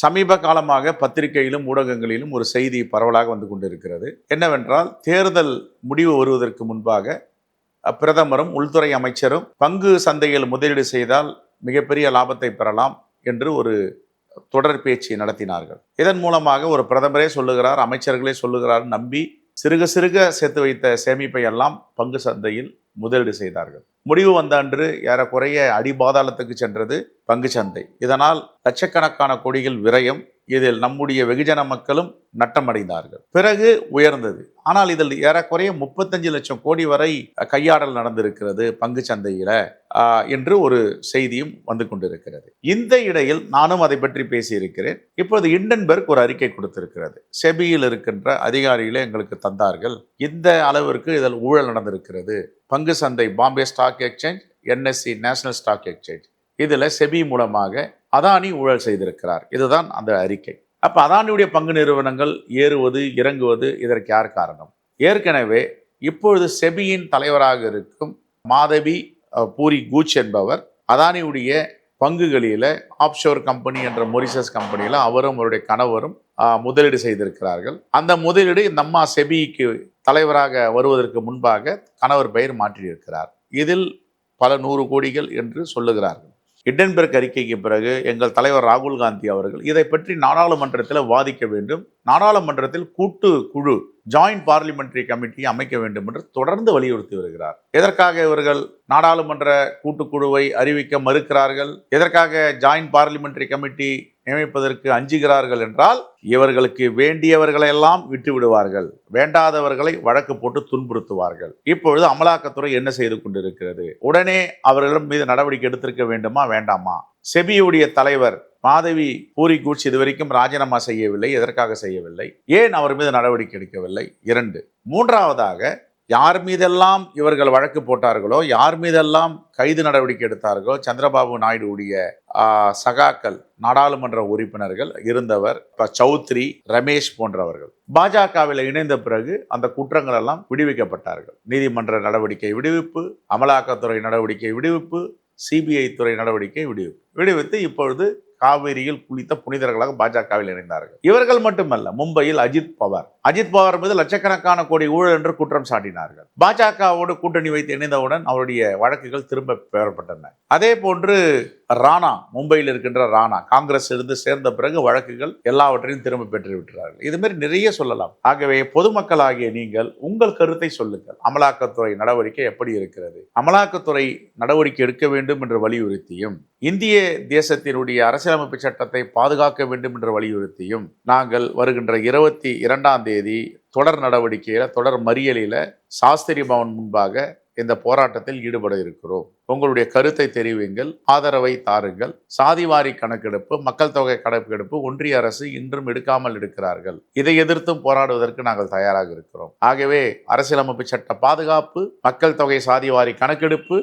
சமீப காலமாக பத்திரிகையிலும் ஊடகங்களிலும் ஒரு செய்தி பரவலாக வந்து கொண்டிருக்கிறது. என்னவென்றால் தேர்தல் முடிவு வருவதற்கு முன்பாக பிரதமரும் உள்துறை அமைச்சரும் பங்கு சந்தையில் முதலீடு செய்தால் மிகப்பெரிய லாபத்தை பெறலாம் என்று ஒரு தொடர் பேச்சு நடத்தினார்கள். இதன் மூலமாக ஒரு பிரதமரே சொல்லுகிறார் அமைச்சர்களே சொல்லுகிறார் நம்பி சிறுக சிறுக சேர்த்து வைத்த சேமிப்பை எல்லாம் பங்கு சந்தையில் முதலீடு செய்தார்கள். முடிவு வந்த அன்று ஏறக்குறைய அடிபாதாளத்துக்கு சென்றது பங்கு சந்தை இதனால் லட்சக்கணக்கான கோடிகள் விரயம் இதில் நம்முடைய வெகுஜன மக்களும் நட்டமடைந்தார்கள். பிறகு உயர்ந்தது. ஆனால் இதில் ஏறக்குறைய முப்பத்தஞ்சு லட்சம் கோடி வரை கையாடல் நடந்திருக்கிறது பங்கு சந்தையில் என்று ஒரு செய்தியும் வந்து கொண்டிருக்கிறது. இந்த இடையில் நானும் அதை பற்றி பேசியிருக்கிறேன். இப்போது இண்டன்பெர்க் ஒரு அறிக்கை கொடுத்திருக்கிறது. செபியில் இருக்கின்ற அதிகாரிகளே எங்களுக்கு தந்தார்கள். இந்த அளவிற்கு இதில் ஊழல் நடந்திருக்கிறது. பங்கு சந்தை Bombay stock exchange NSC national stock exchange. இதில் செபி மூலமாக அதானி ஊழல் செய்திருக்கிறார். இதுதான் அந்த அறிக்கை. அப்போ அதானியுடைய பங்கு நிறுவனங்கள் ஏறுவது இறங்குவது இதற்கு யார் காரணம்? ஏற்கனவே இப்பொழுது செபியின் தலைவராக இருக்கும் மாதவி பூரி கூச் என்பவர் அதானியுடைய பங்குகளில் ஆப்ஷோர் கம்பெனி என்ற மொரிசஸ் கம்பெனியில் அவரும் அவருடைய கணவரும் முதலீடு செய்திருக்கிறார்கள். அந்த முதலீடு இந்த அம்மா செபிக்கு தலைவராக வருவதற்கு முன்பாக கணவர் பெயர் மாற்றியிருக்கிறார். இதில் பல நூறு கோடிகள் என்று சொல்லுகிறார்கள். இண்டன்பெர்க் அறிக்கைக்கு பிறகு எங்கள் தலைவர் ராகுல் காந்தி அவர்கள் இதை பற்றி நாடாளுமன்றத்தில் வாதிக்க வேண்டும். நாடாளுமன்றத்தில் கூட்டு குழு ஜாயிண்ட் பார்லிமெண்டரி கமிட்டியை அமைக்க வேண்டும் என்று தொடர்ந்து வலியுறுத்தி வருகிறார். எதற்காக இவர்கள் நாடாளுமன்ற கூட்டுக்குழுவை அறிவிக்க மறுக்கிறார்கள்? எதற்காக ஜாயிண்ட் பார்லிமெண்டரி கமிட்டி நியமிப்பதற்கு அஞ்சுகிறார்கள் என்றால் இவர்களுக்கு வேண்டியவர்களையெல்லாம் விட்டுவிடுவார்கள். விட்டு விடுவார்கள் வேண்டாதவர்களை வழக்கு போட்டு துன்புறுத்துவார்கள். இப்பொழுது அமலாக்கத்துறை என்ன செய்து கொண்டிருக்கிறது? உடனே அவர்களிடம் மீது நடவடிக்கை எடுத்திருக்க வேண்டுமா வேண்டாமா? செபியுடைய தலைவர் மாதவி பூரி கூட்ஸ் இதுவரைக்கும் ராஜினாமா செய்யவில்லை எதற்காக செய்யவில்லை? ஏன் அவர் மீது நடவடிக்கை எடுக்கவில்லை? இரண்டு மூன்றாவதாக யார் மீதெல்லாம் இவர்கள் வழக்கு போட்டார்களோ யார் மீதெல்லாம் கைது நடவடிக்கை எடுத்தார்களோ சந்திரபாபு நாயுடு உடைய சகாக்கள் நாடாளுமன்ற உறுப்பினர்கள் இருந்தவர் இப்போ சௌத்ரி ரமேஷ் போன்றவர்கள். பாஜகவில் இணைந்த பிறகு அந்த குற்றங்கள் எல்லாம் விடுவிக்கப்பட்டார்கள். நீதிமன்ற நடவடிக்கை விடுவிப்பு அமலாக்கத்துறை நடவடிக்கை விடுவிப்பு சிபிஐ துறை நடவடிக்கை விடுவிப்பு. விடுவித்து இப்பொழுது காவிரியில் குளித்த புனிதர்களாக பாஜகவில் இணைந்தார்கள். இவர்கள் மட்டுமல்ல மும்பையில் அஜித் பவார். அஜித் பவார் மீது லட்சக்கணக்கான கோடி ஊழல் என்று குற்றம் சாட்டினார்கள். பாஜகவோடு கூட்டணி வைத்து இணைந்தவுடன் அவருடைய வழக்குகள் திரும்ப பெறப்பட்டன. அதே போன்று ராணா மும்பையில் இருக்கின்ற ராணா காங்கிரஸ் இருந்து சேர்ந்த பிறகு வழக்குகள் எல்லாவற்றையும் திரும்ப பெற்று விட்டார்கள். இது மாதிரி நிறைய சொல்லலாம். ஆகவே பொதுமக்களாகிய நீங்கள் உங்கள் கருத்தை சொல்லுங்கள். அமலாக்கத்துறை நடவடிக்கை எப்படி இருக்கிறது? அமலாக்கத்துறை நடவடிக்கை எடுக்க வேண்டும் என்று வலியுறுத்தியும் இந்திய தேசத்தினுடைய அரசியலமைப்பு சட்டத்தை பாதுகாக்க வேண்டும் என்று வலியுறுத்தியும் நாங்கள் வருகின்ற இருபத்தி இரண்டாம் தேதி தொடர் நடவடிக்கையில் தொடர் மறியலில் சாஸ்திரி பவன் முன்பாக இந்த போராட்டத்தில் ஈடுபட இருக்கிறோம். உங்களுடைய கருத்தை தெரிவிங்கள் ஆதரவை தாருங்கள். சாதிவாரி கணக்கெடுப்பு மக்கள் தொகை கணக்கெடுப்பு ஒன்றிய அரசு இன்றும் எடுக்காமல் இருக்கிறார்கள். இதை எதிர்த்தும் போராடுவதற்கு நாங்கள் தயாராக இருக்கிறோம். ஆகவே அரசியலமைப்பு சட்ட பாதுகாப்பு மக்கள் தொகை சாதிவாரி கணக்கெடுப்பு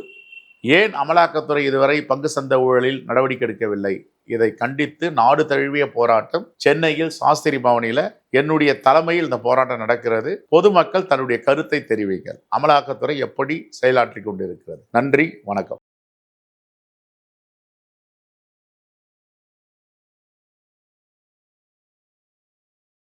ஏன் அமலாக்கத்துறை இதுவரை பங்கு சந்தை ஊழலில் நடவடிக்கை எடுக்கவில்லை? இதை கண்டித்து நாடு தழுவிய போராட்டம் சென்னையில் சாஸ்திரி பவனில என்னுடைய தலைமையில் இந்த போராட்டம் நடக்கிறது. பொதுமக்கள் தன்னுடைய கருத்தை தெரிவிங்கள். அமலாக்கத்துறை எப்படி செயலாற்றி கொண்டிருக்கிறது. நன்றி வணக்கம்.